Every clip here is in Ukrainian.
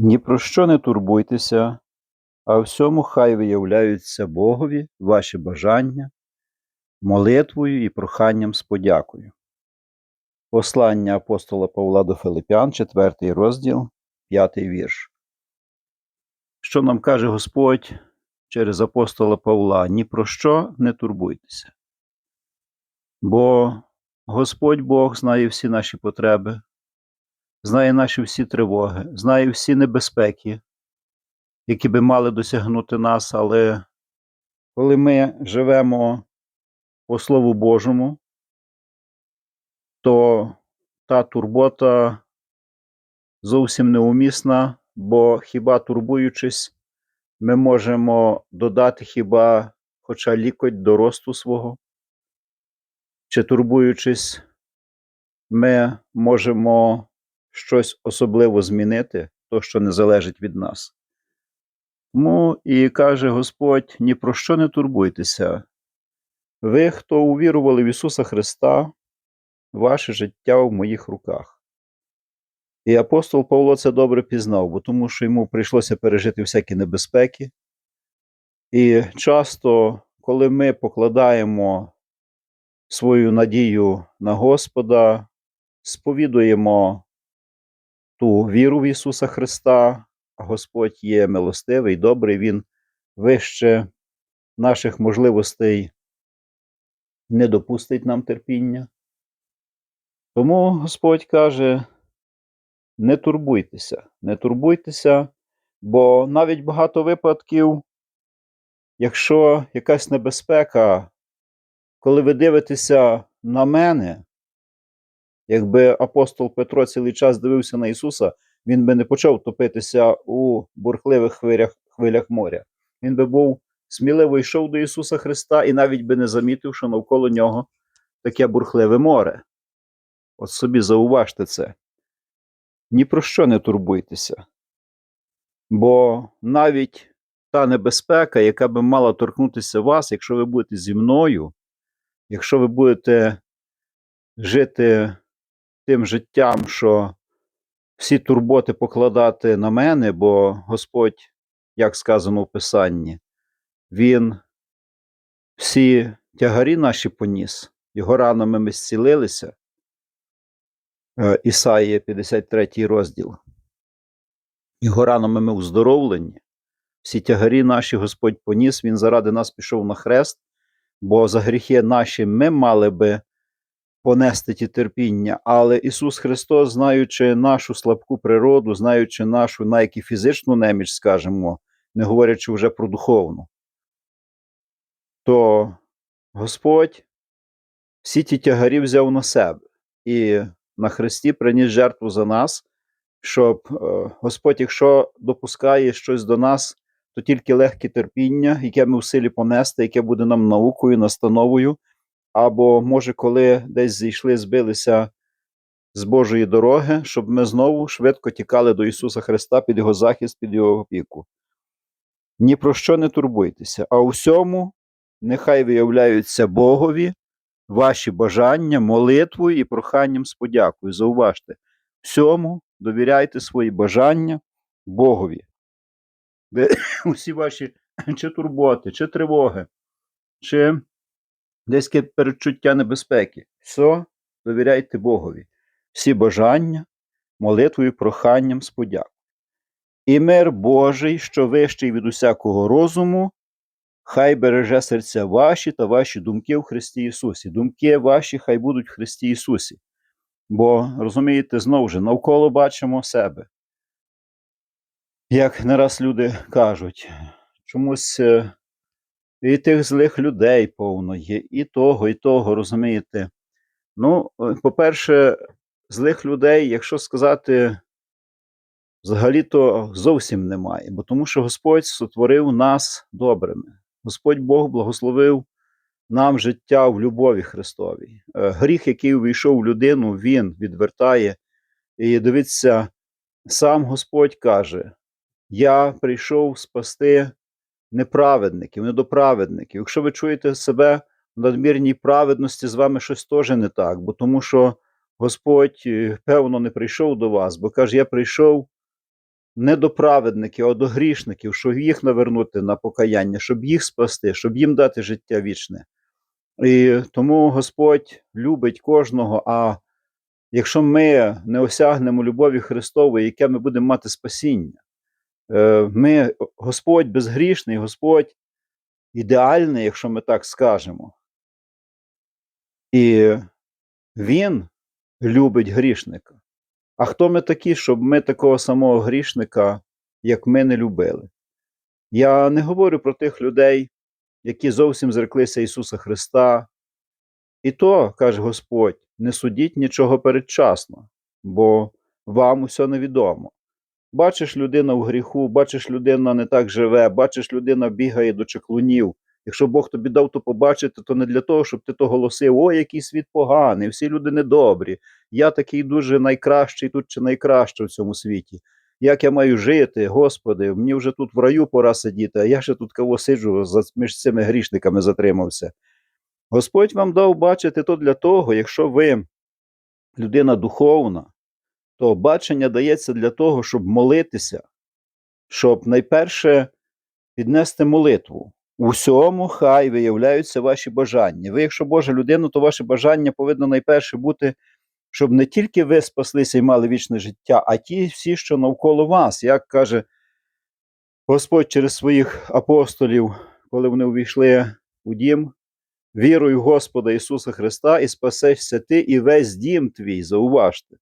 Ні про що не турбуйтеся, а всьому хай виявляються Богові ваші бажання, молитвою і проханням з подякою. Послання апостола Павла до Филипян, 4 розділ, 5 вірш. Що нам каже Господь через апостола Павла? Ні про що не турбуйтеся. Бо Господь Бог знає всі наші потреби, знає наші всі тривоги, знає всі небезпеки, які би мали досягнути нас, але коли ми живемо по Слову Божому, то та турбота зовсім неумісна, бо хіба турбуючись, ми можемо додати хіба хоча лікоть до росту свого, чи турбуючись, ми можемо щось особливо змінити, то, що не залежить від нас. Тому і каже Господь: ні про що не турбуйтеся. Ви, хто увірували в Ісуса Христа, ваше життя в моїх руках. І апостол Павло це добре пізнав, бо тому що йому прийшлося пережити всякі небезпеки. І часто, коли ми покладаємо свою надію на Господа, сповідуємо ту віру в Ісуса Христа, Господь є милостивий, добрий, Він вище наших можливостей не допустить нам терпіння. Тому Господь каже: не турбуйтеся, не турбуйтеся, бо навіть багато випадків, якщо якась небезпека, коли ви дивитеся на мене, якби апостол Петро цілий час дивився на Ісуса, він би не почав топитися у бурхливих хвилях, хвилях моря. Він би був сміливо йшов до Ісуса Христа і навіть би не замітив, що навколо нього таке бурхливе море. От собі зауважте це. Ні про що не турбуйтеся. Бо навіть та небезпека, яка би мала торкнутися вас, якщо ви будете зі мною, якщо ви будете жити тим життям, що всі турботи покладати на мене, бо Господь, як сказано в Писанні, Він всі тягарі наші поніс, його ранами ми зцілилися. Е, Ісаїя 53 розділ. Його ранами ми уздоровлені. Всі тягарі наші Господь поніс, Він заради нас пішов на хрест, бо за гріхи наші ми мали би понести ті терпіння. Але Ісус Христос, знаючи нашу слабку природу, знаючи нашу навіть фізичну неміч, скажімо, не говорячи вже про духовну, то Господь всі ті тягарі взяв на себе і на Христі приніс жертву за нас, щоб е, Господь, якщо допускає щось до нас, то тільки легке терпіння, яке ми в силі понести, яке буде нам наукою, настановою, або, може, коли десь зійшли, збилися з Божої дороги, щоб ми знову швидко тікали до Ісуса Христа під Його захист, під Його опіку. Ні про що не турбуйтеся, а у всьому нехай виявляються Богові ваші бажання, молитвою і проханням з подякою. Зауважте, всьому довіряйте свої бажання Богові. Де усі ваші чи турботи, чи тривоги, чи десь яке передчуття небезпеки. Все довіряйте Богові. Всі бажання, молитвою, проханням з. І мир Божий, що вищий від усякого розуму, хай береже серця ваші та ваші думки в Христі Ісусі. Думки ваші хай будуть в Христі Ісусі. Бо, розумієте, знову ж навколо бачимо себе. Як не раз люди кажуть, чомусь е, і тих злих людей повно є, і того, і того, розумієте. Ну, е, по-перше, злих людей, якщо сказати, взагалі-то зовсім немає, бо тому що Господь сотворив нас добрими. Господь Бог благословив нам життя в любові Христовій. Е, Гріх, який увійшов в людину, він відвертає. І дивіться, сам Господь каже: Я прийшов спасти неправедників, недоправедників. Якщо ви чуєте себе в надмірній праведності, з вами щось теж не так, бо тому що Господь, е, певно, не прийшов до вас, бо каже, я прийшов не до праведників, а до грішників, щоб їх навернути на покаяння, щоб їх спасти, щоб їм дати життя вічне. І тому Господь любить кожного. А якщо ми не осягнемо любові Христової, яке ми будемо мати спасіння, ми, Господь безгрішний, Господь ідеальний, якщо ми так скажемо. І Він любить грішника. А хто ми такі, щоб ми такого самого грішника, як ми, не любили? Я не говорю про тих людей, які зовсім зреклися Ісуса Христа. І то, каже Господь, не судіть нічого передчасно, бо вам усе невідомо. Бачиш, людина в гріху, бачиш, людина не так живе, бачиш, людина бігає до чеклунів. Якщо Бог тобі дав то побачити, то не для того, щоб ти то голосив, ой, який світ поганий, всі люди недобрі. Я такий дуже найкращий тут чи найкраще в цьому світі. Як я маю жити, Господи, мені вже тут в раю пора сидіти, а я ще тут кого сиджу між цими грішниками затримався. Господь вам дав бачити то для того, якщо ви людина духовна, то бачення дається для того, щоб молитися, щоб найперше піднести молитву. У всьому хай виявляються ваші бажання. Ви, якщо Божа людина, то ваше бажання повинно найперше бути, щоб не тільки ви спаслися і мали вічне життя, а ті всі, що навколо вас, як каже Господь через своїх апостолів, коли вони увійшли у дім, віруй в Господа Ісуса Христа і спасешся ти і весь дім твій, зауважте.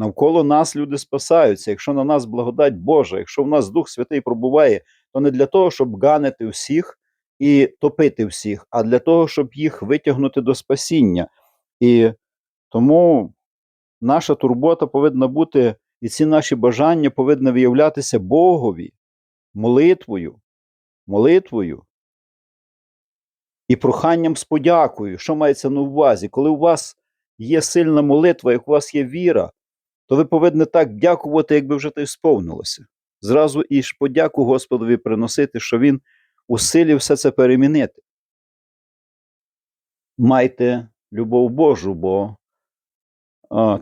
Навколо нас люди спасаються. Якщо на нас благодать Божа, якщо в нас Дух Святий пробуває, то не для того, щоб ганити всіх і топити всіх, а для того, щоб їх витягнути до спасіння. І тому наша турбота повинна бути, і ці наші бажання повинні виявлятися Богові, молитвою, молитвою і проханням з подякою. Що мається на увазі? Коли у вас є сильна молитва, як у вас є віра, то ви повинні так дякувати, якби вже то й сповнилося. Зразу і ж подяку Господові приносити, що Він у все це перемінити. Майте любов Божу, бо,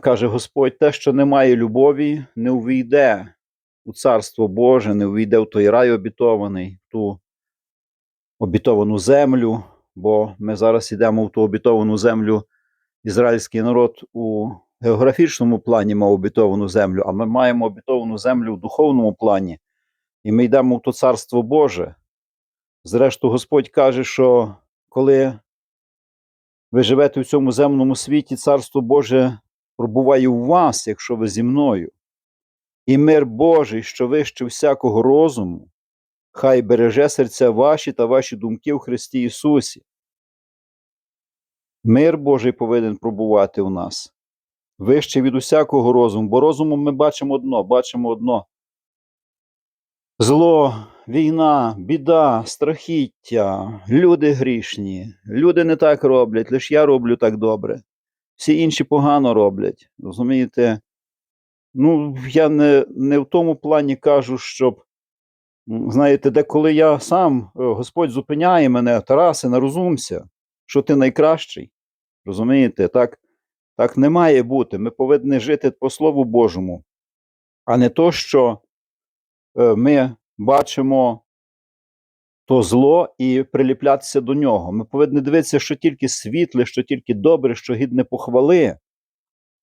каже Господь, те, що немає любові, не увійде у Царство Боже, не увійде в той рай обітований, в ту обітовану землю, бо ми зараз йдемо в ту обітовану землю, ізраїльський народ у географічному плані мав обітовану землю, а ми маємо обітовану землю в духовному плані, і ми йдемо в то Царство Боже. Зрештою, Господь каже, що коли ви живете в цьому земному світі, Царство Боже пробуває у вас, якщо ви зі мною. І мир Божий, що вище всякого розуму, хай береже серця ваші та ваші думки в Христі Ісусі. Мир Божий повинен пробувати у нас, вище від усякого розуму, бо розумом ми бачимо одно, бачимо одно. Зло, війна, біда, страхіття, люди грішні, люди не так роблять, лише я роблю так добре. Всі інші погано роблять. Розумієте? Ну, я не, не в тому плані кажу, щоб, знаєте, деколи я сам, е, Господь зупиняє мене, Тарасе, нарозумся, що ти найкращий. Розумієте, так, так не має бути. Ми повинні жити по Слову Божому, а не то, що е, ми бачимо то зло і приліплятися до нього. Ми повинні дивитися, що тільки світле, що тільки добре, що гідне похвали,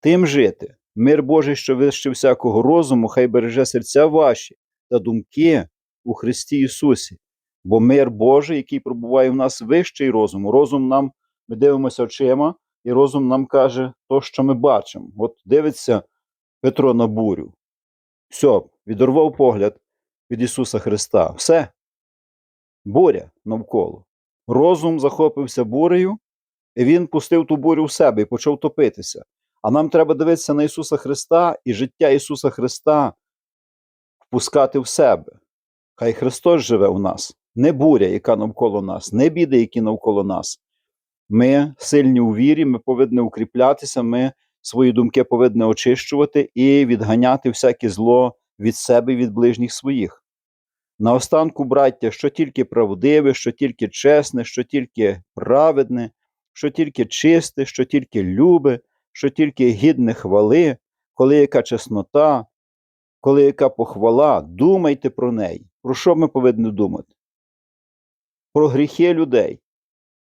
тим жити. Мир Божий, що вище всякого розуму, хай береже серця ваші та думки у Христі Ісусі. Бо мир Божий, який пробуває в нас вищий розум, розум нам, ми дивимося очима, і розум нам каже то, що ми бачимо. От дивиться Петро на бурю. Все, відорвав погляд від Ісуса Христа. Все. Буря навколо. Розум захопився бурею, і він пустив ту бурю в себе і почав топитися. А нам треба дивитися на Ісуса Христа і життя Ісуса Христа впускати в себе. Хай Христос живе у нас, не буря, яка навколо нас, не біди, які навколо нас. Ми сильні у вірі, ми повинні укріплятися, ми свої думки повинні очищувати і відганяти всяке зло від себе від ближніх своїх. Наостанку, браття, що тільки правдиве, що тільки чесне, що тільки праведне, що тільки чисте, що тільки любе, що тільки гідне хвали, коли яка чеснота, коли яка похвала, думайте про неї. Про що ми повинні думати? Про гріхи людей,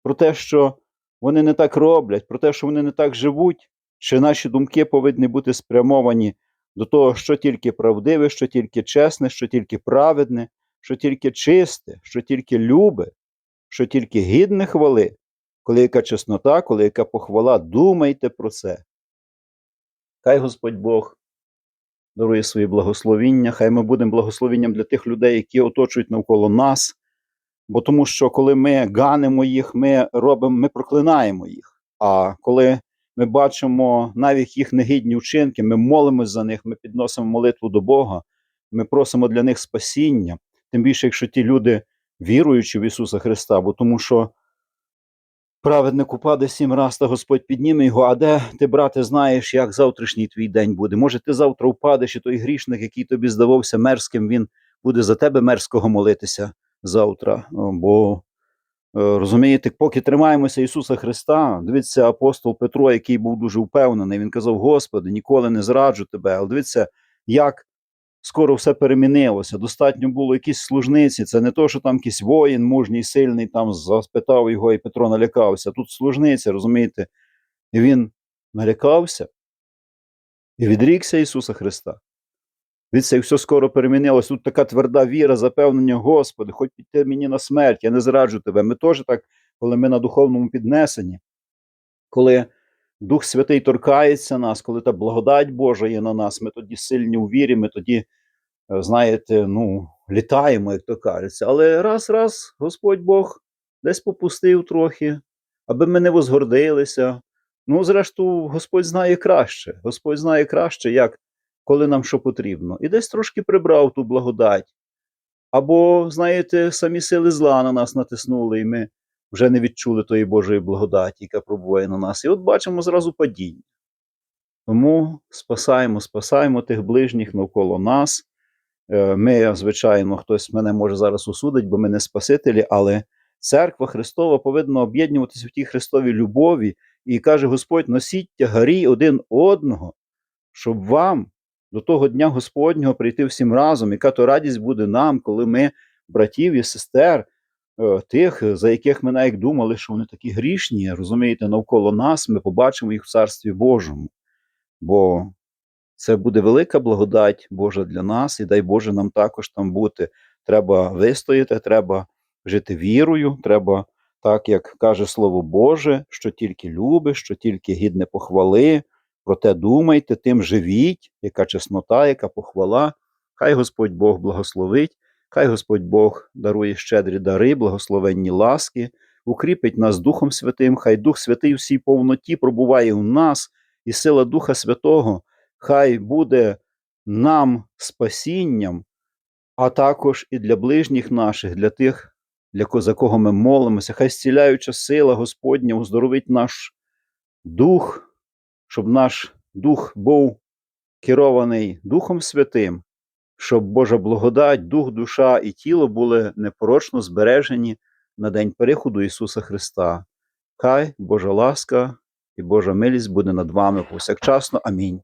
про те, що вони не так роблять, про те, що вони не так живуть, чи наші думки повинні бути спрямовані до того, що тільки правдиве, що тільки чесне, що тільки праведне, що тільки чисте, що тільки любе, що тільки гідне хвали, коли яка чеснота, коли яка похвала, думайте про це. Хай Господь Бог дарує свої благословіння, хай ми будемо благословенням для тих людей, які оточують навколо нас. Бо тому що коли ми ганимо їх, ми робимо, ми проклинаємо їх. А коли ми бачимо навіть їх негідні вчинки, ми молимось за них, ми підносимо молитву до Бога, ми просимо для них спасіння, тим більше, якщо ті люди віруючи в Ісуса Христа, бо тому що праведник упаде сім раз, та Господь підніме його. А де ти, брате, знаєш, як завтрашній твій день буде? Може, ти завтра впадеш, і той грішник, який тобі здавався мерзким, він буде за тебе мерзкого молитися завтра. Бо е, розумієте, поки тримаємося Ісуса Христа, дивіться, апостол Петро, який був дуже впевнений, він казав: Господи, ніколи не зраджу тебе. Але дивіться, як скоро все перемінилося. Достатньо було якісь служниці. Це не то, що там якийсь воїн, мужній, сильний, там заспитав його, і Петро налякався. Тут служниця, розумієте, і він налякався і відрікся Ісуса Христа. Дивіться, і все скоро перемінилось. Тут така тверда віра, запевнення, Господи, хоч піти мені на смерть, я не зраджу тебе. Ми теж так, коли ми на духовному піднесенні, коли Дух Святий торкається нас, коли та благодать Божа є на нас, ми тоді сильні у вірі, ми тоді, е, знаєте, ну, літаємо, як то кажеться. Але раз, раз, Господь Бог десь попустив трохи, аби ми не возгордилися. Ну, зрештою, Господь знає краще. Господь знає краще, як коли нам що потрібно. І десь трошки прибрав ту благодать. Або, знаєте, самі сили зла на нас натиснули, і ми вже не відчули тої Божої благодаті, яка пробуває на нас. І от бачимо зразу падіння. Тому спасаємо, спасаємо тих ближніх навколо нас. Е, Ми, звичайно, хтось мене може зараз осудить, бо ми не спасителі, але церква Христова повинна об'єднуватися в тій Христовій любові. І каже Господь: носіть тягарі один одного, щоб вам до того дня Господнього прийти всім разом, яка то радість буде нам, коли ми, братів і сестер, е, тих, за яких ми навіть думали, що вони такі грішні, розумієте, навколо нас, ми побачимо їх в Царстві Божому. Бо це буде велика благодать Божа для нас, і дай Боже нам також там бути. Треба вистояти, треба жити вірою, треба, так як каже Слово Боже, що тільки любиш, що тільки гідне похвали. Проте думайте, тим живіть, яка чеснота, яка похвала. Хай Господь Бог благословить, хай Господь Бог дарує щедрі дари, благословенні ласки, укріпить нас Духом Святим, хай Дух Святий у всій повноті пробуває у нас, і сила Духа Святого хай буде нам спасінням, а також і для ближніх наших, для тих, для за кого ми молимося. Хай зціляюча сила Господня оздоровить наш дух, щоб наш дух був керований Духом Святим, щоб Божа благодать, дух, душа і тіло були непорочно збережені на день переходу Ісуса Христа. Хай Божа ласка і Божа милість буде над вами повсякчасно. Амінь.